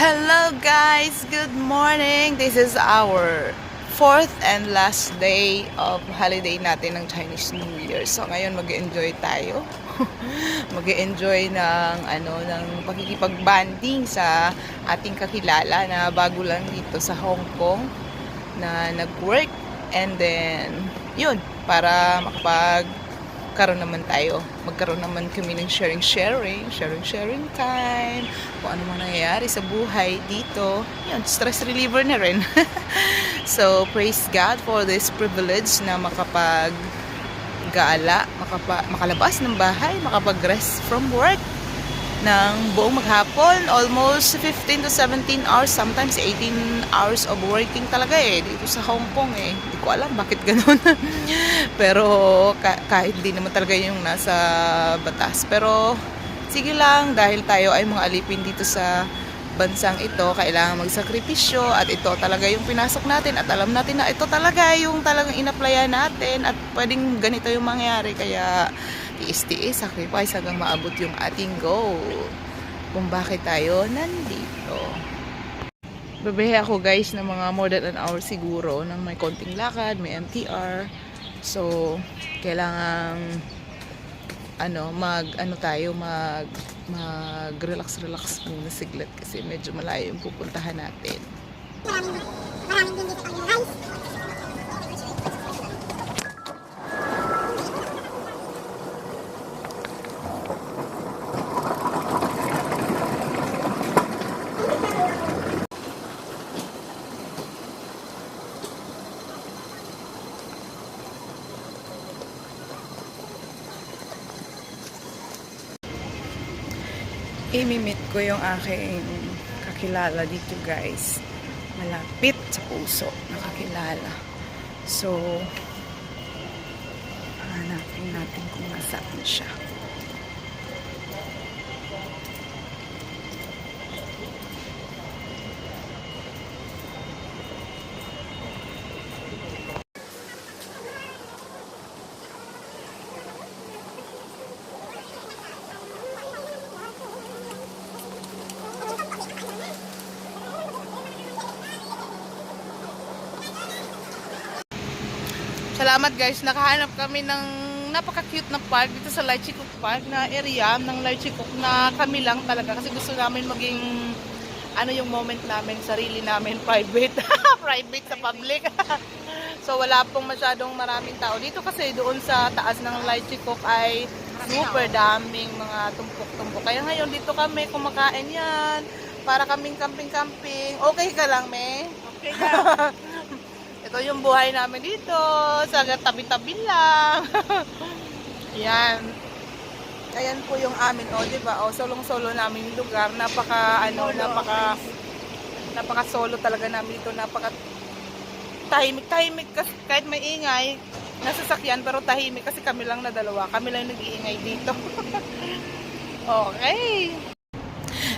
Hello guys! Good morning! This is our fourth and last day of holiday natin ng Chinese New Year. So ngayon mag-enjoy tayo. mag-enjoy ng ano ng pagkikipag-banding sa ating kakilala na bago lang dito sa Hong Kong na nag-work and then yun para makapag karoon naman tayo. Magkaroon naman kami ng sharing sharing, sharing sharing time, kung ano man nangyayari sa buhay dito. Yun, stress reliever na rin. so, praise God for this privilege na makapag gala, makapa, makalabas ng bahay, makapag-rest from work ng buong maghapon, almost 15 to 17 hours, sometimes 18 hours of working talaga eh, dito sa Hong Kong eh. Hindi ko alam bakit ganun. Pero ka- kahit di naman talaga yung nasa batas. Pero sige lang, dahil tayo ay mga alipin dito sa bansang ito, kailangan magsakripisyo at ito talaga yung pinasok natin at alam natin na ito talaga yung talagang inaplyan natin at pwedeng ganito yung mangyari kaya tiis-tiis, sacrifice hanggang maabot yung ating goal kung bakit tayo nandito. Babihe ako guys ng mga more than an hour siguro ng may konting lakad, may MTR. So, kailangan ano, mag ano tayo, mag mag relax relax muna siglit kasi medyo malayo yung pupuntahan natin. Maraming din Imimit ko yung aking kakilala dito guys. Malapit sa puso na kakilala. So, hanapin natin kung nasaan siya. Salamat guys, nakahanap kami ng napaka-cute na park dito sa Laichikok Park na area ng Laichikok na kami lang talaga kasi gusto namin maging ano yung moment namin, sarili namin, private. private sa public. so wala pong masyadong maraming tao dito kasi doon sa taas ng Laichikok ay super daming mga tumpok-tumpok. Kaya ngayon dito kami kumakain yan para kaming camping-camping. Okay ka lang, me? Okay na. Ito yung buhay namin dito. Sa tabi-tabi lang. Yan. Ayan po yung amin, o, di ba? O, solong-solo namin yung lugar. Napaka, ano, napaka, napaka solo talaga namin dito. Napaka tahimik, tahimik kahit may ingay, nasasakyan pero tahimik kasi kami lang na dalawa. Kami lang nag-iingay dito. okay.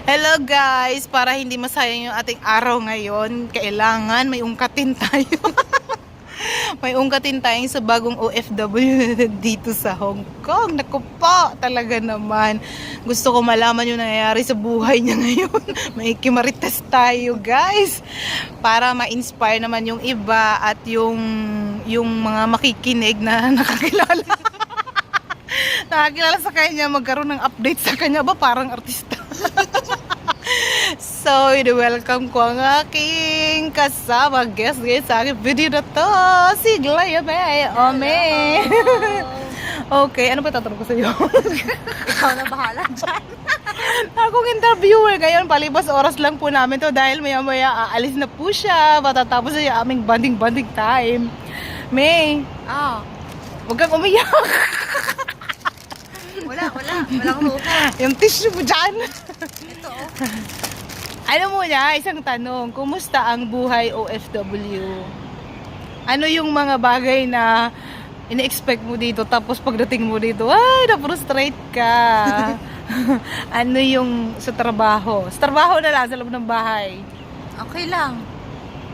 Hello guys! Para hindi masayang yung ating araw ngayon, kailangan may ungkatin tayo. may ungkatin tayo sa bagong OFW dito sa Hong Kong. Naku po, talaga naman. Gusto ko malaman yung nangyayari sa buhay niya ngayon. may kimarites tayo guys. Para ma-inspire naman yung iba at yung, yung mga makikinig na nakakilala. nakakilala sa kanya, magkaroon ng update sa kanya. Ba, parang artista. So, welcome ko ang aking kasama guest ngayon sa aking video na to. Si Glaya May. Ome. okay, ano ba tatanong ko sa iyo? Ikaw na bahala dyan. Akong interviewer ngayon, palibas oras lang po namin to dahil maya maya aalis na po siya. Matatapos na yung aming banding-banding time. May, Oh. huwag kang umiyak. Wala, wala. Walang luha. yung tissue mo dyan. Ito oh. Ano muna, isang tanong, kumusta ang buhay OFW? Ano yung mga bagay na ina-expect mo dito tapos pagdating mo dito, ay, na-frustrate ka. ano yung sa trabaho? Sa trabaho na lang, sa loob ng bahay. Okay lang.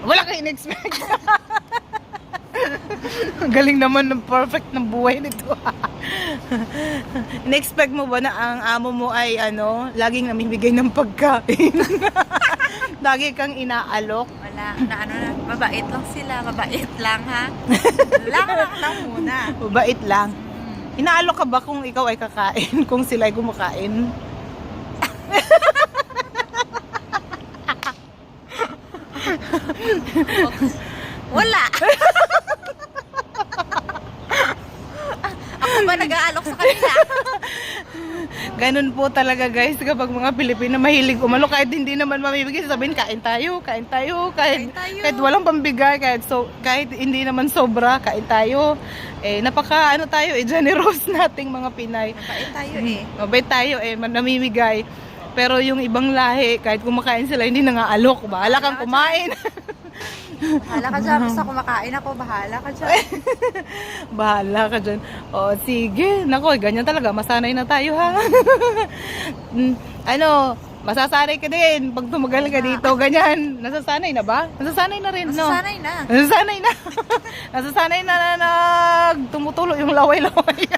Wala kang in-expect. Ang galing naman ng perfect ng buhay nito. In-expect mo ba na ang amo mo ay ano, laging namimigay ng pagkain? Lagi kang inaalok? Wala, na ano na, mabait lang sila, mabait lang ha. lang lang lang muna. Mabait lang. Mm. Inaalok ka ba kung ikaw ay kakain, kung sila ay kumakain? Wala. Ako ba nag-aalok sa kanila? Ganun po talaga guys kapag mga Pilipino mahilig umalok kahit hindi naman mamibigay sabihin kain tayo, kain tayo, kahit, Kain tayo. kahit walang pambigay, kahit so kahit hindi naman sobra, kain tayo. Eh napaka ano tayo, eh generous nating mga Pinay. Mabait tayo eh. Mabait tayo eh namimigay. Pero yung ibang lahi, kahit kumakain sila, hindi na nga alok. Bahala kang kumain. Bahala ka dyan. Basta kumakain ako, bahala ka dyan. Bahala ka dyan. O, sige. Nako, ganyan talaga. Masanay na tayo, ha? Mm, ano, masasanay ka din. Pag tumagal ka dito, ganyan. Nasasanay na ba? Nasasanay na rin, no? Nasasanay na. Nasasanay na. Nasasanay na na nag tumutulo yung laway-laway.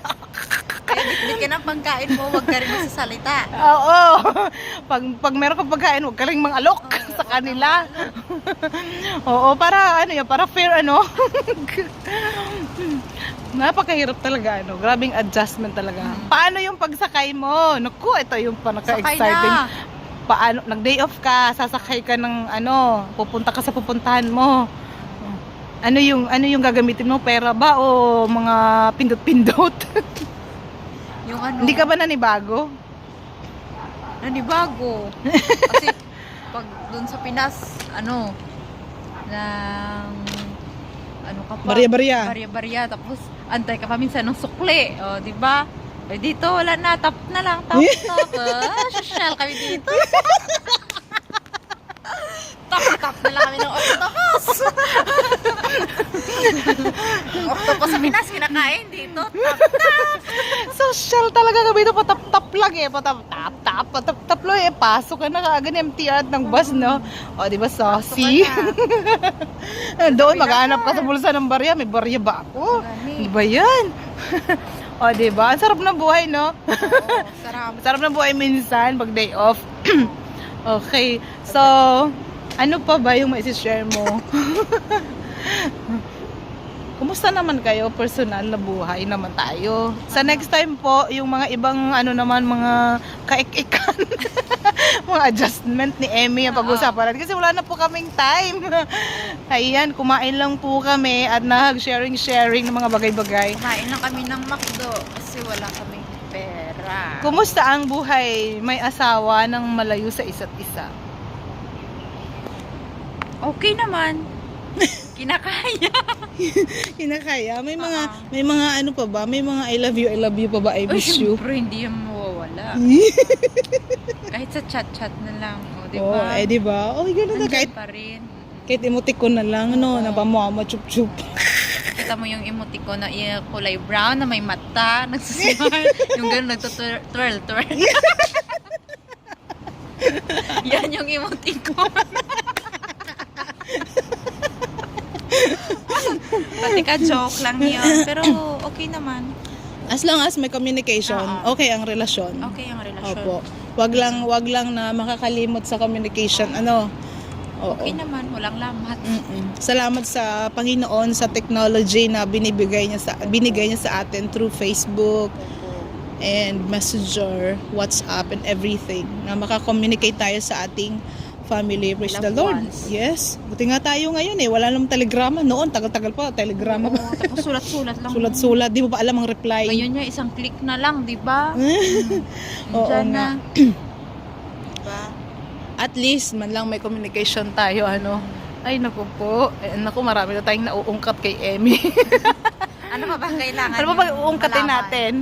Bitbit ka ng pagkain mo, huwag ka rin magsasalita. Oo. Pag, pag meron kang pagkain, huwag ka rin mang alok sa kanila. Oo, para ano yan, para fair ano. Napakahirap talaga ano. Grabing adjustment talaga. Paano yung pagsakay mo? Naku, ito yung panaka-exciting. na. Paano, nag-day off ka, sasakay ka ng ano, pupunta ka sa pupuntahan mo. Ano yung ano yung gagamitin mo? Pera ba o mga pindot-pindot? Ano, Hindi ka ba nanibago? nanibago. Kasi pag doon sa Pinas, ano, ng, ano ka pa? Barya-barya. Barya-barya. Tapos, antay ka pa minsan ng sukli. O, di ba? Eh, dito, wala na. Tap na lang. Tap, tap. Ah, social kami dito. tap, tap na lang kami ng octopus. Octopus sa Pinas, kinakain dito. Tap, Social talaga kami ito, patap-tap lang eh, patap-tap-tap, patap-tap lang eh, pasok ka na kaagad ng MTR ng bus, no? O, di ba, saucy? Doon, maghanap ka sa bulsa ng barya, may barya ba ako? Di ba yan? o, di ba? Ang sarap ng buhay, no? Oo, sarap. Sarap ng buhay minsan, pag day off. okay, so, ano pa ba yung mai-share mo? Kumusta naman kayo? Personal na buhay naman tayo. Sa next time po, yung mga ibang ano naman, mga kaik-ikan, mga adjustment ni Emmy ang pag-usapan natin. Kasi wala na po kaming time. Ayan, kumain lang po kami at nag-sharing-sharing ng mga bagay-bagay. Kumain lang kami ng McDo kasi wala kaming pera. Kumusta ang buhay? May asawa ng malayo sa isa't isa. Okay naman. Kinakaya. Kinakaya. May mga, Oo. may mga ano pa ba? May mga I love you, I love you pa ba? I miss you. syempre, hindi yan mawawala. Kahit sa chat-chat na lang. O, di ba? eh di ba? Oh, ganoon na kahit pa rin. kahit emoticon na lang, no, Oo. napamama chup chup. Kita mo yung emoticon na i- kulay brown na may mata, nagsusmile. yung gano'n nagtutwirl, twirl. Yan yung emoticon. Pati ka joke lang yun. Pero okay naman. As long as may communication, Oo. okay ang relasyon. Okay ang relasyon. Opo. Wag lang, wag lang na makakalimot sa communication. Ano? Oo. Okay naman, walang lamat. Mm-mm. Salamat sa Panginoon sa technology na binibigay niya sa binigay niya sa atin through Facebook and Messenger, WhatsApp and everything na makakommunicate tayo sa ating family. Praise the Lord. ones. Yes. Buti nga tayo ngayon eh. Wala namang telegrama. Noon, tagal-tagal pa. Telegrama pa. Oo, tapos sulat-sulat lang. Sulat-sulat. Di mo pa alam ang reply. Ngayon niya, isang click na lang, di ba? Oo Diyan nga. na. diba? At least, man lang may communication tayo. Ano. Ay, naku po. Eh, naku, marami na tayong nauungkat kay Emmy. Ano pa ba kailangan? ano pa ba uungkatin natin?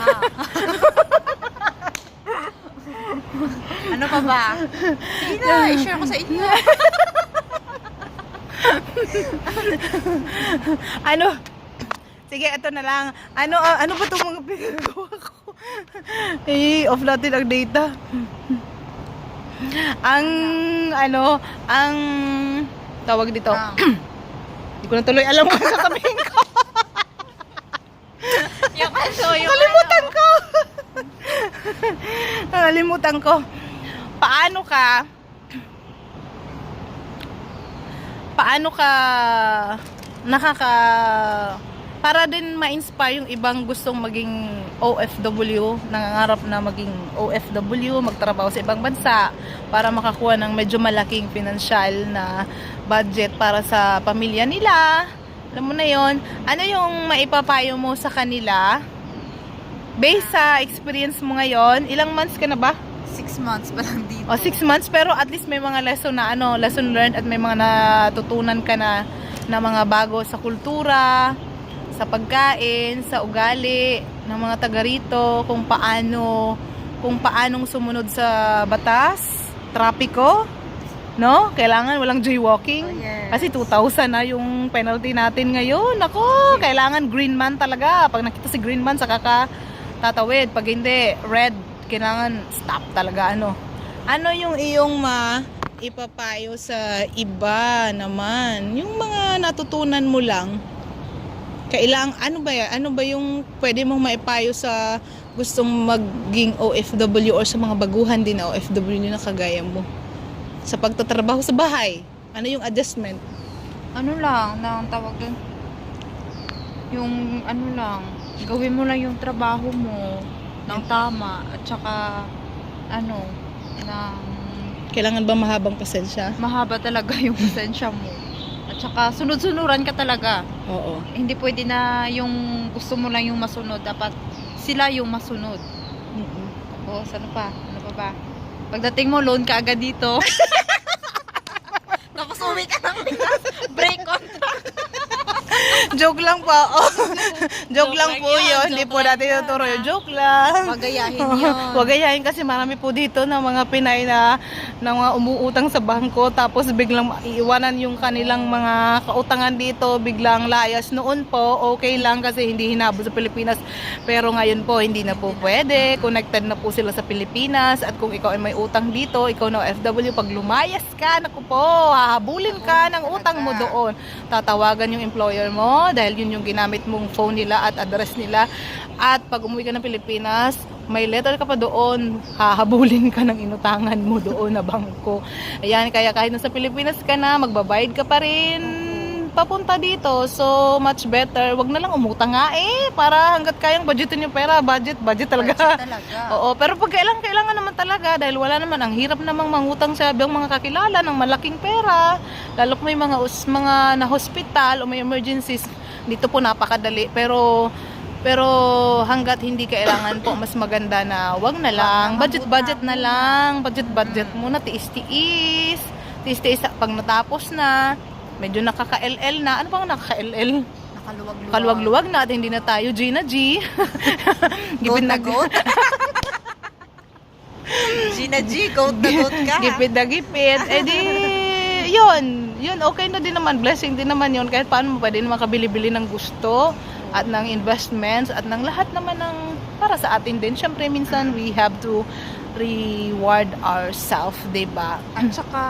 Ah. ano pa ba? Sige na, i-share ko sa inyo. ano? Sige, ito na lang. Ano ah, ano ba itong mga pinagawa ko? eh, off natin ang data. ang ano, ang tawag dito. Ah. Hindi ko na tuloy alam kung sasabihin ko. Yung ano, yung Nakalimutan ko. Nakalimutan ko. Paano ka paano ka nakaka para din ma-inspire yung ibang gustong maging OFW, nangangarap na maging OFW, magtrabaho sa ibang bansa para makakuha ng medyo malaking financial na budget para sa pamilya nila. Alam mo na yon Ano yung maipapayo mo sa kanila? Based sa experience mo ngayon, ilang months ka na ba? Six months pa lang dito. O, six months, pero at least may mga lesson na ano, lesson learned at may mga natutunan ka na na mga bago sa kultura, sa pagkain, sa ugali ng mga taga rito, kung paano kung paanong sumunod sa batas, trapiko, no? Kailangan walang jaywalking. Oh, yes. Kasi 2,000 na yung penalty natin ngayon. Ako, kailangan green man talaga. Pag nakita si green man, saka ka tatawid. Pag hindi, red, kailangan stop talaga. Ano? Ano yung iyong ma ipapayo sa iba naman? Yung mga natutunan mo lang, kailang ano ba yan? Ano ba yung pwede mong maipayo sa gustong maging OFW or sa mga baguhan din na OFW na kagaya mo? Sa pagtatrabaho sa bahay, ano yung adjustment? ano lang, na ang tawag yung ano lang, gawin mo lang yung trabaho mo ng tama at saka ano, ng Kailangan ba mahabang pasensya? mahaba talaga yung pasensya mo. At saka sunod-sunuran ka talaga. Oo. Hindi pwede na yung gusto mo lang yung masunod, dapat sila yung masunod. Tapos ano pa? Ano pa ba? Pagdating mo, loan ka agad dito. Tapos uwi ka ng Pinas. Joke lang po. Joke lang lang po yun, yun. Hindi po natin yun, tuturo yun. Joke lang. Magayahin yun. Huwag gayahin kasi marami po dito na mga Pinay na, na mga umuutang sa bangko tapos biglang iiwanan yung kanilang mga kautangan dito, biglang layas. Noon po, okay lang kasi hindi hinabol sa Pilipinas. Pero ngayon po, hindi na po pwede. Connected na po sila sa Pilipinas at kung ikaw ay may utang dito, ikaw na OFW, pag lumayas ka, naku po, hahabulin ka ng utang mo doon. Tatawagan yung employer mo dahil yun yung ginamit mong phone nila at address nila. At pag umuwi ka ng Pilipinas, may letter ka pa doon, hahabulin ka ng inutangan mo doon na bangko. Ayan, kaya kahit nasa Pilipinas ka na, magbabayad ka pa rin papunta dito. So, much better. Wag na lang umutang nga eh. Para hanggat kayang budgetin yung pera. Budget, budget talaga. Budget talaga. Oo, pero pag kailangan, kailangan naman talaga dahil wala naman, ang hirap namang mangutang sa ibang mga kakilala ng malaking pera. Lalo kung may mga, us, mga na-hospital o may emergencies, dito po napakadali. Pero, pero hanggat hindi kailangan po, mas maganda na wag na lang. na Budget-budget na lang. Budget-budget muna, tiis-tiis. Tiis-tiis pag natapos na, medyo nakaka-LL na. Ano bang nakaka-LL? Nakaluwag-luwag. Kaluwag-luwag na at hindi na tayo Gina G. Goat na goat. Gina G, goat na goat ka. gipid na gipid. Eh di, yun. Yun, okay na din naman. Blessing din naman yun. Kahit paano mo pwede naman kabili-bili ng gusto at ng investments at ng lahat naman ng para sa atin din. Siyempre, minsan we have to reward ourselves, di ba? At saka,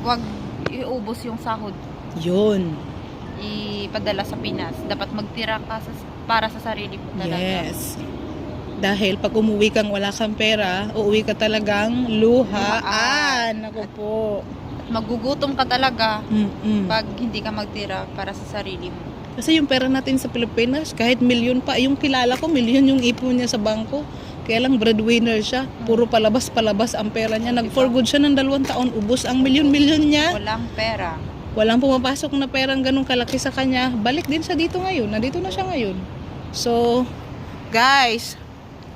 wag iubos yung sahod. Yun. Ipadala sa Pinas. Dapat magtira ka sa, para sa sarili mo talaga. Yes. Dahil pag umuwi kang wala kang pera, uuwi ka talagang luhaan. Ako po. Magugutom ka talaga Mm-mm. pag hindi ka magtira para sa sarili mo. Kasi yung pera natin sa Pilipinas, kahit milyon pa, yung kilala ko, milyon yung ipon niya sa bangko. Kaya lang breadwinner siya. Puro palabas-palabas ang pera niya. Nag-for good siya ng dalawang taon. Ubos ang milyon-milyon niya. Walang pera. Walang pumapasok na perang ganun kalaki sa kanya. Balik din siya dito ngayon. Nandito na siya ngayon. So, guys,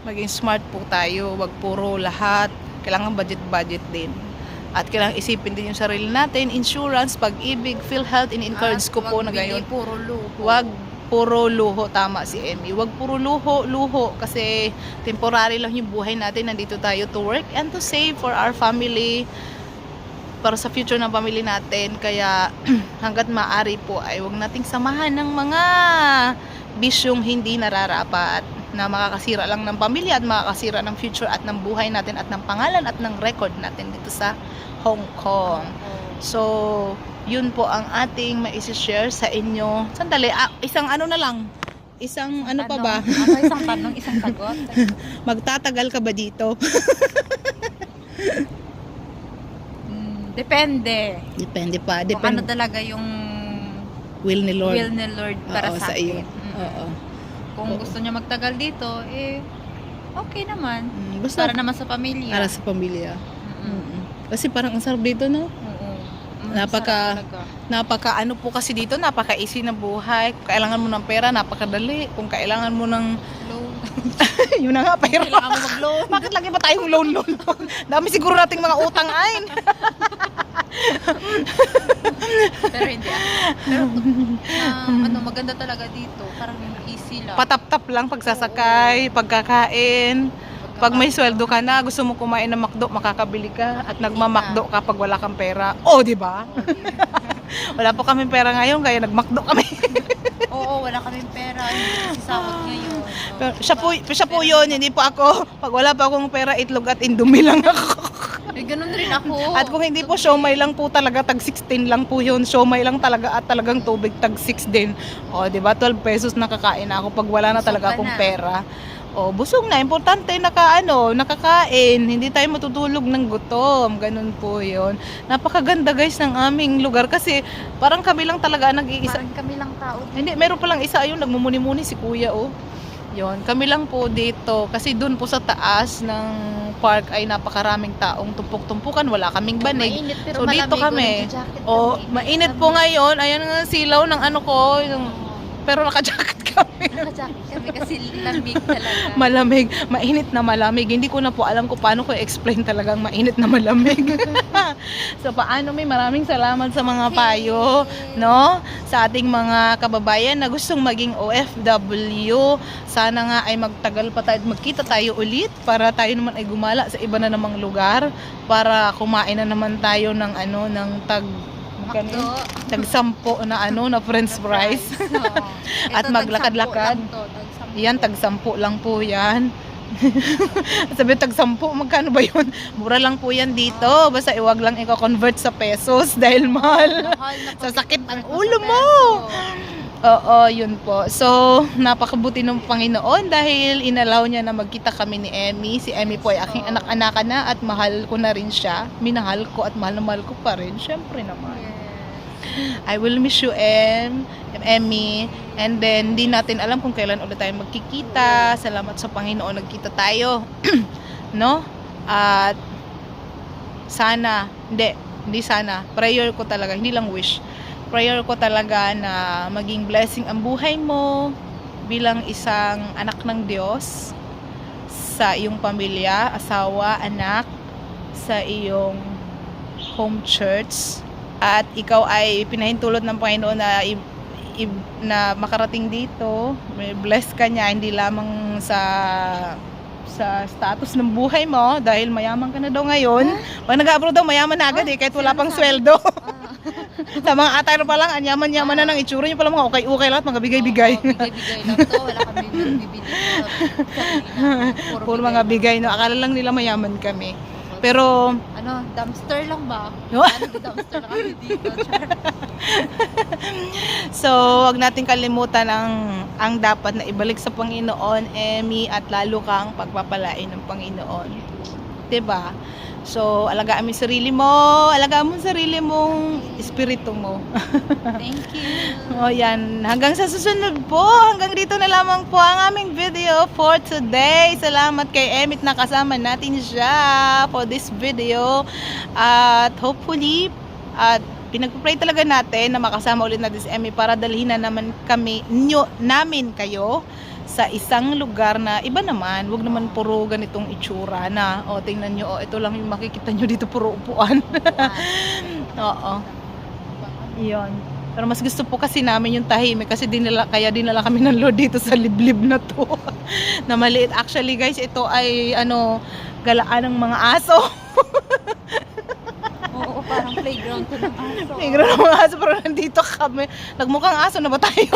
maging smart po tayo. Wag puro lahat. Kailangan budget-budget din. At kailangan isipin din yung sarili natin. Insurance, pag-ibig, PhilHealth, in-encourage ko po na gayon. Puro luho. Wag puro luho, tama si Emmy. Wag puro luho, luho. Kasi temporary lang yung buhay natin. Nandito tayo to work and to save for our family. Para sa future ng family natin. Kaya hanggat maaari po ay wag nating samahan ng mga bisyong hindi nararapat. Na makakasira lang ng pamilya at makakasira ng future at ng buhay natin at ng pangalan at ng record natin dito sa Hong Kong. So, yun po ang ating maisi-share sa inyo. Sandali, ah, isang ano na lang. Isang ano pa ba? Ano, isang tanong, isang sagot. Magtatagal ka ba dito? Mm, depende. Depende pa. Kung ano Depende. talaga yung Will ni Lord. will ni Lord para Oo, sa, sa iyo. Mm. Oo. Kung gusto niya magtagal dito, eh, okay naman. Mm, basta Para naman sa pamilya. para sa pamilya. Mm-mm. Mm-mm. Kasi parang ang sarap dito, no? Oo. Mm, Napaka-. Napaka ano po kasi dito, napaka easy na buhay. Kung kailangan mo ng pera, napakadali. Kung kailangan mo ng Loan. yun na nga pera. Kailangan mo mag-loan. Bakit lagi ba tayong loan loan? Dami siguro nating mga utang ay. Pero hindi ah. Pero ah, ano, maganda talaga dito. Parang easy lang. Patap-tap lang pagsasakay, pagkakain. Pag may sweldo ka na, gusto mo kumain ng McDo, makakabili ka at nagmamakdo ka pag wala kang pera. Oh, di ba? Wala po kami pera ngayon, kaya nagmakdo kami. Oo, wala kaming pera. Hindi kasi sahod ngayon. So, Pero siya po, siya po yun, hindi po ako. Pag wala pa akong pera, itlog at indomie lang ako. Eh, ganun rin ako. At kung hindi po siomay lang po talaga, tag 16 lang po yun. Siomay lang talaga at talagang tubig, tag 6 din. O, di ba? 12 pesos nakakain ako pag wala na talaga akong na. pera. O, busog na. Importante naka, ano, nakakain. Hindi tayo matutulog ng gutom. Ganun po yun. Napakaganda guys ng aming lugar kasi parang kami lang talaga nag-iisa. Parang kami lang tao. Hindi, meron pa lang isa ayun, nagmumuni-muni si kuya, oh. Yon, kami lang po dito kasi doon po sa taas ng park ay napakaraming taong tumpuk-tumpukan, wala kaming banig. Mainit pero So, dito kami. O, mainit po ngayon, ayan nga silaw ng ano ko, yung, pero naka-jacket kami. Naka-jacket kami kasi lamig talaga. Malamig, mainit na malamig. Hindi ko na po alam kung paano ko explain talagang mainit na malamig. so paano may maraming salamat sa mga payo, no? Sa ating mga kababayan na gustong maging OFW. Sana nga ay magtagal pa tayo, at magkita tayo ulit para tayo naman ay gumala sa iba na namang lugar para kumain na naman tayo ng ano ng tag Makdo. tag sampo na ano na french fries. At maglakad-lakad. Yan, tag sampu lang po yan. Sabi tag sampu, magkano ba yun? Mura lang po yan dito. Basta iwag lang i-convert sa pesos dahil mahal. Mahal na Sa sakit pag- ng sa ulo mo. Oo, yun po. So, napakabuti ng Panginoon dahil inalaw niya na magkita kami ni Emmy. Si Emmy po ay aking Oo. anak-anakan na at mahal ko na rin siya. Minahal ko at mahal na mahal ko pa rin. Siyempre naman. I will miss you, Em, Emmy. And then, di natin alam kung kailan ulit tayo magkikita. Salamat sa Panginoon, nagkita tayo. no? At sana, hindi, hindi sana. Prayer ko talaga, hindi lang wish. Prayer ko talaga na maging blessing ang buhay mo bilang isang anak ng Diyos sa iyong pamilya, asawa, anak, sa iyong home church at ikaw ay pinahintulot ng Panginoon na i- i- na makarating dito. May bless ka niya hindi lamang sa sa status ng buhay mo dahil mayaman ka na daw ngayon. Pag nag-abroad daw mayaman na agad eh kahit wala pang sweldo. Ah, sa mga atay pa lang anyaman-yaman na ng itsura niyo pala mga okay-okay lahat mga bigay-bigay. Oo, bigay-bigay lang to. Wala kami bibili. puro mga bigay no? Akala lang nila mayaman kami. Pero Ano, dumpster lang ba? Ano, dumpster lang kami dito. So, wag natin kalimutan ang ang dapat na ibalik sa Panginoon, Emmy, at lalo kang pagpapalain ng Panginoon. 'Di ba? So, alagaan mo yung sarili mo, alagaan mo yung sarili mong espiritu mo. Thank you. O yan, hanggang sa susunod po, hanggang dito na lamang po ang aming video for today. Salamat kay Emit na kasama natin siya for this video. At hopefully, at pinagpapray talaga natin na makasama ulit natin si Emmy para dalhin na naman kami, nyo, namin kayo sa isang lugar na iba naman, wag naman puro ganitong itsura na, o tingnan nyo, o ito lang yung makikita nyo dito, puro upuan. Oo. Iyon. Pero mas gusto po kasi namin yung tahimik kasi dinala, kaya dinala kami ng Lord dito sa liblib na to. na maliit. Actually guys, ito ay ano, galaan ng mga aso. Oo, parang playground to ng aso. Negro ng mga aso pero nandito kami. Nagmukhang aso na ba tayo?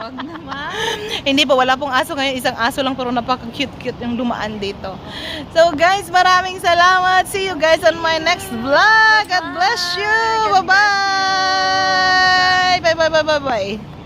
Wag naman. Hindi po, wala pong aso ngayon. Isang aso lang pero napaka-cute-cute yung dumaan dito. So guys, maraming salamat. See you guys on my next vlog. God bless you. Bye-bye. Bye-bye, bye-bye, bye.